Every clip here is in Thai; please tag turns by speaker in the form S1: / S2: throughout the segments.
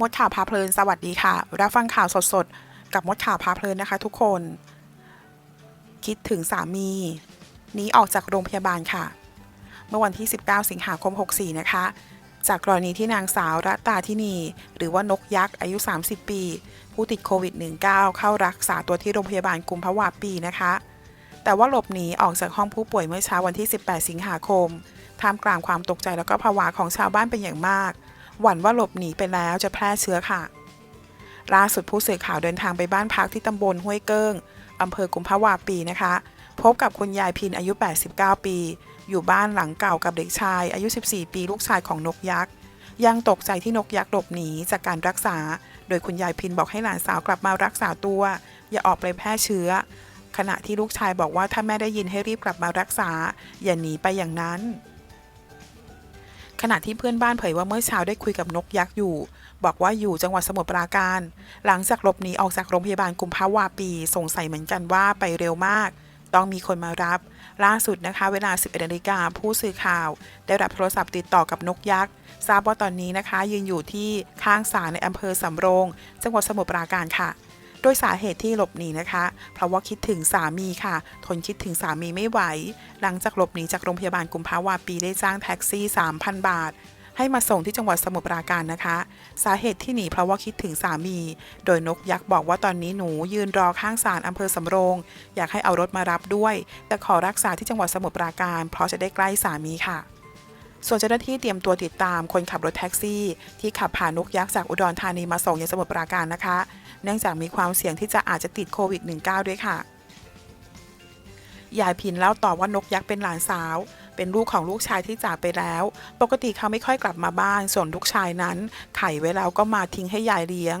S1: มดข่าวพาเพลินสวัสดีค่ะ รับฟังข่าวสดๆ กับมดข่าวพาเพลินนะคะทุกคน คิดถึงสามีหนีออกจากโรงพยาบาลค่ะ เมื่อวันที่ 19 สิงหาคม 64 นะคะ จากกรณีที่นางสาวรัตตาทินี หรือว่านกยักษ์อายุ 30 ปี ผู้ติดโควิด -19 เข้ารักษาตัวที่โรงพยาบาลกุมภาวะปีนะคะ แต่ว่าหลบหนีออกจากห้องผู้ป่วยเมื่อเช้าวันที่ 18 สิงหาคมท่ามกลางความตกใจแล้วก็ภาวะของชาวบ้านเป็นอย่างมาก หวั่นว่าหลบหนีไปแล้วจะแพร่เชื้อค่ะ ล่าสุดผู้สื่อข่าวเดินทางไปบ้านพักที่ตำบลห้วยเกิ้งอำเภอกุมภาวะปีนะคะ พบกับคุณยายพินอายุ 89 ปี อยู่บ้านหลังเก่ากับเด็กชาย อายุ 14 ปี ลูกชายของนกยักษ์ยังตกใจที่นกยักษ์หลบหนีจากการรักษา โดยคุณยายพินบอกให้หลานสาวกลับมารักษาตัว อย่าออกไปแพร่เชื้อ ขณะที่ลูกชายบอกว่าถ้าแม่ได้ยินให้รีบกลับมารักษา อย่าหนีไปอย่างนั้น ขณะที่เพื่อนบ้านเผยว่าเมื่อเช้าได้คุยกับนกยักษ์อยู่ บอกว่าอยู่จังหวัดสมุทรปราการ หลังจากหลบหนีออกจากโรงพยาบาลกุมภาวาปี สงสัยเหมือนกันว่าไปเร็วมาก ต้องมีคนมารับ ล่าสุดนะคะ เวลา 11นาฬิกาผู้สื่อข่าว ได้รับโทรศัพท์ติดต่อกับนกยักษ์ทราบว่าตอนนี้นะคะ ยืนอยู่ที่ข้างศาลในอำเภอสำโรง จังหวัดสมุทรปราการค่ะ โดยสาเหตุที่หลบหนีนะคะ เพราะว่าคิดถึงสามีค่ะ ทนคิดถึงสามีไม่ไหว หลังจากหลบหนีจากโรงพยาบาลกุมภาวาปีได้จ้างแท็กซี่ 3,000 บาท ให้มาส่งที่จังหวัดสมุทรปราการนะคะ สาเหตุที่หนีเพราะว่าคิดถึงสามี โดยนกยักษ์บอกว่าตอนนี้หนูยืนรอข้างศาลอำเภอสำโรง อยากให้เอารถมารับด้วย แต่ขอรักษาที่จังหวัดสมุทรปราการ เพราะจะได้ใกล้สามีค่ะ ส่วนเจ้าหน้าที่เตรียมตัวติดตามคนขับรถแท็กซี่ ที่ขับผ่านนกยักษ์จากอุดรธานีมาส่งยังสมุทรปราการนะคะ เนื่องจากมีความเสี่ยงที่จะอาจจะติดโควิด -19 ด้วยค่ะยายพินเล่าต่อว่านกยักษ์เป็นหลานสาว เป็นลูกของลูกชายที่จากไปแล้ว ปกติเขาไม่ค่อยกลับมาบ้าน ส่วนลูกชายนั้น ไข่ไว้แล้วก็มาทิ้งให้ยายเลี้ยง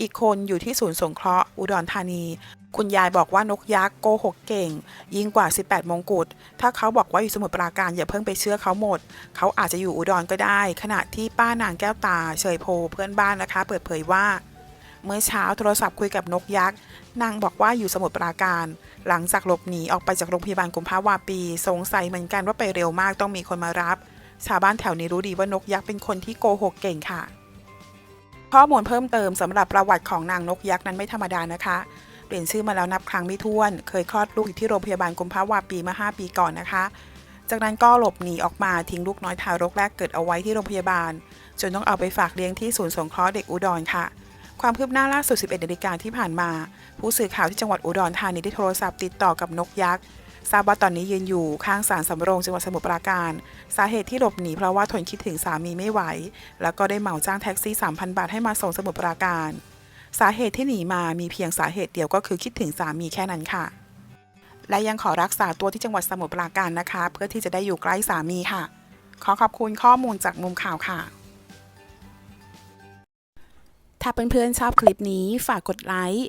S1: อีกคนอยู่ที่ศูนย์สงเคราะห์อุดรธานี คุณยายบอกว่านกยักษ์โกหกเก่ง ยิ่งกว่า 18 มงกุฎ ถ้าเขาบอกว่าอยู่สมุทรปราการอย่าเพิ่งไปเชื่อเขาหมด เขาอาจจะอยู่อุดรก็ได้ ขณะที่ป้านางแก้วตาเฉยโพเพื่อนบ้านนะคะ เปิดเผยว่าเมื่อเช้าโทรศัพท์คุยกับนกยักษ์ นางบอกว่าอยู่สมุทรปราการ หลังจากหลบหนีออกไปจากโรงพยาบาลกุมภาวาปี สงสัยเหมือนกันว่าไปเร็วมากต้องมีคนมารับ ชาวบ้านแถวนี้รู้ดีว่านกยักษ์เป็นคนที่โกหกเก่งค่ะ ข้อมูลเพิ่มเติมสำหรับประวัติของนางนกยักษ์นั้นไม่ธรรมดานะคะ เปลี่ยนชื่อมาแล้วนับครั้งไม่ถ้วน เคยคลอดลูกอยู่ที่โรงพยาบาลกุมภาวาปีเมื่อ5ปีก่อนนะคะ จากนั้นก็หลบหนีออกมาทิ้งลูกน้อยทารกแรกเกิดเอาไว้ที่โรงพยาบาล จนต้องเอาไปฝากเลี้ยงที่ศูนย์สงเคราะห์เด็กอุดรค่ะ ความคืบหน้าล่าสุด 11นาฬิกาที่ผ่านมา ผู้สื่อข่าวที่จังหวัดอุดรธานีได้โทรศัพท์ติดต่อกับนกยักษ์ ทราบว่าตอนนี้ยืนอยู่ข้างศาลสำโรงจังหวัดสมุทรปราการ สาเหตุที่หลบหนีเพราะว่าทนคิดถึงสามีไม่ไหว แล้วก็ได้เหมาจ้างแท็กซี่ 3,000 บาทให้มาส่งสมุทรปราการ สาเหตุที่หนีมามีเพียงสาเหตุเดียวก็คือคิดถึงสามีแค่นั้นค่ะ และยังขอรักษาตัวที่จังหวัดสมุทรปราการนะคะ เพื่อที่จะได้อยู่ใกล้สามีค่ะ ขอขอบคุณข้อมูลจากมุมข่าวค่ะถ้าเเพื่อนๆชอบคลิปนี้ฝากกดไลค์